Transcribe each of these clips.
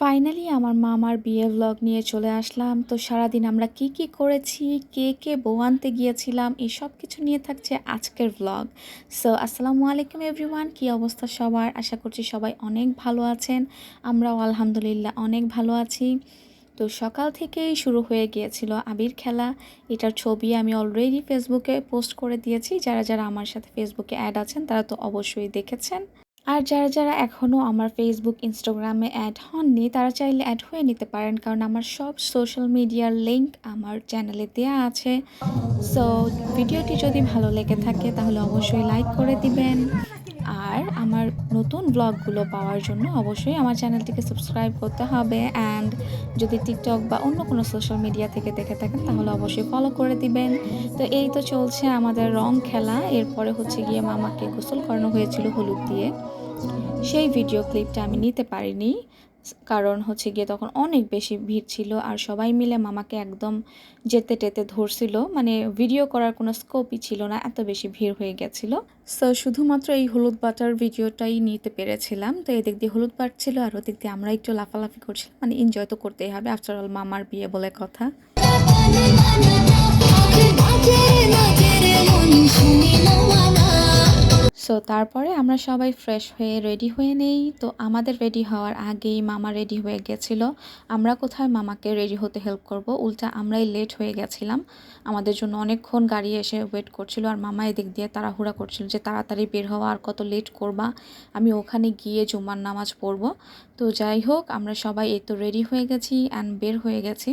Finally আমার মামার বিয়ে ভ্লগ নিয়ে চলে আসলাম। তো সারাদিন আমরা কি কি করেছি, কে কে বউ আনতে গিয়েছিলাম, এই সব কিছু নিয়ে থাকছে আজকের ভ্লগ সো আসসালামু আলাইকুম এভরিওয়ান কি অবস্থা সবার? আশা করছি সবাই অনেক ভালো আছেন। আমরাও আলহামদুলিল্লাহ অনেক ভালো আছি। তো সকাল থেকেই শুরু হয়ে গিয়েছিল আবির খেলা। এটার ছবি আমি অলরেডি ফেসবুকে পোস্ট করে দিয়েছি। যারা যারা আমার সাথে ফেসবুকে অ্যাড আছেন, তারা তো অবশ্যই দেখেছেন। আর যারা যারা এখনও আমার ফেসবুক ইনস্টাগ্রামে অ্যাড হননি, তারা চাইলে অ্যাড হয়ে নিতে পারেন, কারণ আমার সব সোশ্যাল মিডিয়ার লিঙ্ক আমার চ্যানেলে দেওয়া আছে। সো ভিডিওটি যদি ভালো লেগে থাকে, তাহলে অবশ্যই লাইক করে দিবেন। আর আমার নতুন ব্লগগুলো পাওয়ার জন্য অবশ্যই আমার চ্যানেলটিকে সাবস্ক্রাইব করতে হবে। অ্যান্ড যদি টিকটক বা অন্য কোনো সোশ্যাল মিডিয়া থেকে দেখে থাকেন, তাহলে অবশ্যই ফলো করে দিবেন। তো এই তো চলছে আমাদের রং খেলা। এরপরে হচ্ছে গিয়ে মামাকে গোসল করানো হয়েছিল হলুদ দিয়ে। সেই ভিডিও ক্লিপটা আমি নিতে পারিনি, কারণ হচ্ছে গিয়ে তখন অনেক বেশি ভিড় ছিল আর সবাই মিলে মামাকে একদম যেতে টেতে ধরছিল। মানে ভিডিও করার কোনো স্কোপই ছিল না, এত বেশি ভিড় হয়ে গেছিল। সো শুধুমাত্র এই হলুদ বাটার ভিডিওটাই নিতে পেরেছিলাম। তো এদিক দিয়ে হলুদ বাটছিল আর ওদিক দিয়ে আমরা একটু লাফালাফি করছিলাম। মানে এনজয় তো করতেই হবে আফটার অল মামার বিয়ে বলে কথা। সো তারপরে আমরা সবাই ফ্রেশ হয়ে রেডি হয়ে নেই। তো আমাদের রেডি হওয়ার আগেই মামা রেডি হয়ে গেছিল। আমরা কোথায় মামাকে রেডি হতে হেল্প করব? উল্টা আমরাই লেট হয়ে গেছিলাম। আমাদের জন্য অনেকক্ষণ গাড়ি এসে ওয়েট করছিল আর মামা এদিক দিয়ে তাড়াহুড়া করছিল যে তাড়াতাড়ি বের হওয়া আর কত লেট করবা। আমি ওখানে গিয়ে জুমার নামাজ পড়ব। তো যাই হোক, আমরা সবাই এই তো রেডি হয়ে গেছি অ্যান্ড বের হয়ে গেছি।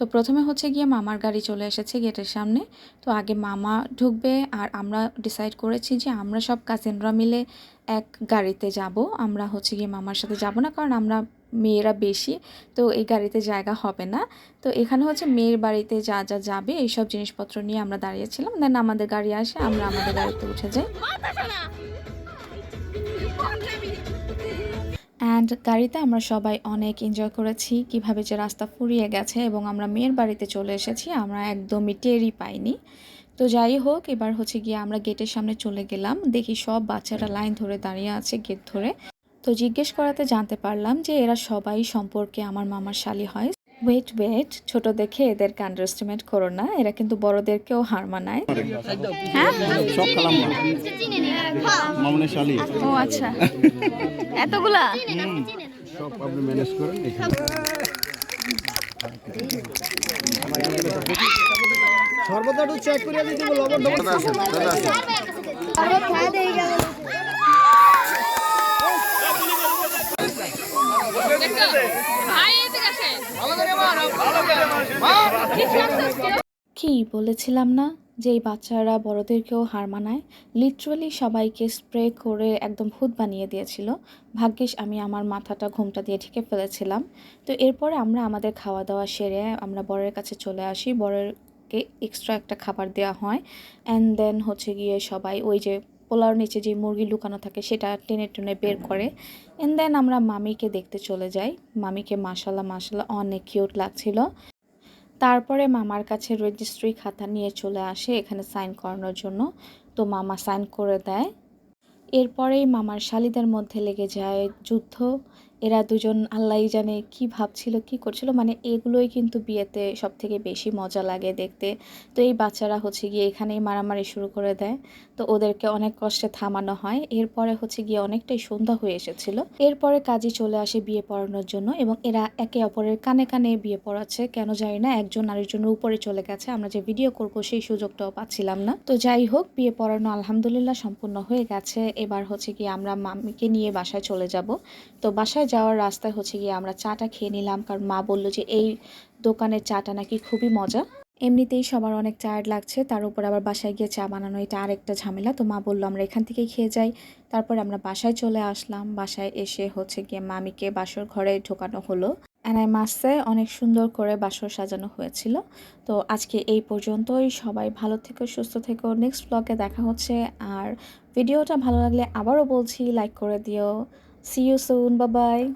তো প্রথমে হচ্ছে গিয়ে মামার গাড়ি চলে এসেছে গেটের সামনে। তো আগে মামা ঢুকবে আর আমরা ডিসাইড করেছি যে আমরা সব কাজিনরা মিলে এক গাড়িতে যাব। আমরা হচ্ছে গিয়ে মামার সাথে যাব না কারণ আমরা মেয়েরা বেশি, তো এই গাড়িতে জায়গা হবে না। তো এখানে হচ্ছে মেয়ের বাড়িতে যা যা যাবে এইসব জিনিসপত্র নিয়ে আমরা দাঁড়িয়েছিলাম। দেন আমাদের গাড়ি আসে, আমরা আমাদের গাড়িতে উঠে যাই। অ্যান্ড গাড়িতে আমরা সবাই অনেক এনজয় করেছি, কীভাবে যে রাস্তা ফুরিয়ে গেছে এবং আমরা মেয়ের বাড়িতে চলে এসেছি, আমরা একদমই টেরি পাইনি। তো যাই হোক, এবার হচ্ছে গিয়ে আমরা গেটের সামনে চলে গেলাম, দেখি সব বাচ্চারা লাইন ধরে দাঁড়িয়ে আছে গেট ধরে। তো জিজ্ঞেস করাতে জানতে পারলাম যে এরা সবাই সম্পর্কে আমার মামার শালি হয়। ওয়েট ওয়েট ছোট দেখে এদেরকে আন্ডারস্টিমেট করো না এরা কিন্তু বড়দেরকেও হার মানায়। হ্যাঁ? ও আচ্ছা। এতগুলা? সব আপনি ম্যানেজ করেন সর্বদা একটু চেক করে দিতে লবণ লবণ আছে দাদা আছে কি বলেছিলাম না? যে এই বাচ্চারা বড়দেরকেও হার মানায় লিটারালি সবাইকে স্প্রে করে একদম ভূত বানিয়ে দিয়েছিল। ভাগ্যিস আমি আমার মাথাটা ঘুমটা দিয়ে ঢেকে ফেলেছিলাম। তো এরপরে আমরা আমাদের খাওয়া দাওয়া সেরে আমরা বরের কাছে চলে আসি। বরেরকে এক্সট্রা একটা খাবার দেওয়া হয়। অ্যান্ড দেন হচ্ছে গিয়ে সবাই ওই যে পোলার নিচে যে মুরগি লুকানো থাকে সেটা টেনে টেনে বের করে। এন্ড দেন আমরা মামিকে দেখতে চলে যাই। মামিকে মাসাল্লাহ মাসাল্লাহ অনেক কিউট লাগছিল। তারপরে মামার কাছে রেজিস্ট্রি খাতা নিয়ে চলে আসে এখানে সাইন করানোর জন্য। তো মামা সাইন করে দেয়। এরপরেই মামার শালিদের মধ্যে লেগে যায় যুদ্ধ। এরা দুজন আল্লাহ জানে কি ভাবছিল, কি করছিল। মানে এগুলোই কিন্তু বিয়েতে সব থেকে বেশি মজা লাগে দেখতে। তো এই বাচ্চারা হচ্ছে গিয়ে এখানেই মারামারি শুরু করে দেয়। তো ওদেরকে অনেক কষ্টে থামানো হয়। এরপরে হচ্ছে গিয়ে অনেকটাই সন্ধ্যা হয়ে এসেছিল। এরপরে কাজী চলে আসে বিয়ে পড়ানোর জন্য এবং এরা একে অপরের কানে কানে বিয়ে পড়াচ্ছে। কেন জানি না, একজন আরেকজনের উপরে চলে গেছে। আমরা যে ভিডিও করব সেই সুযোগটাও পাচ্ছিলাম না। তো যাই হোক, বিয়ে পড়ানো আলহামদুলিল্লাহ সম্পূর্ণ হয়ে গেছে। এবার হচ্ছে গিয়ে আমরা মামিকে নিয়ে বাসায় চলে যাব। তো বাসায় যাওয়ার রাস্তায় হচ্ছে গিয়ে আমরা চাটা খেয়ে নিলাম, কারণ মা বলল যে এই দোকানের চাটা নাকি খুবই মজা। এমনিতেই সবার অনেক টায়ার্ড লাগছে, তার উপর আবার বাসায় গিয়ে চা বানানো, এটা আরেকটা ঝামেলা। তো মা বলল, আমরা এখান থেকেই খেয়ে যাই। তারপর আমরা বাসায় চলে আসলাম। বাসায় এসে হচ্ছে গিয়ে মামিকে বাসর ঘরে ঢোকানো হলো। অ্যানাই মাসে অনেক সুন্দর করে বাসর সাজানো হয়েছিল। তো আজকে এই পর্যন্তই। সবাই ভালো থেকো, সুস্থ থেকো। নেক্সট ব্লগে দেখা হচ্ছে। আর ভিডিওটা ভালো লাগলে আবারও বলছি লাইক করে দিও। See you soon. Bye bye.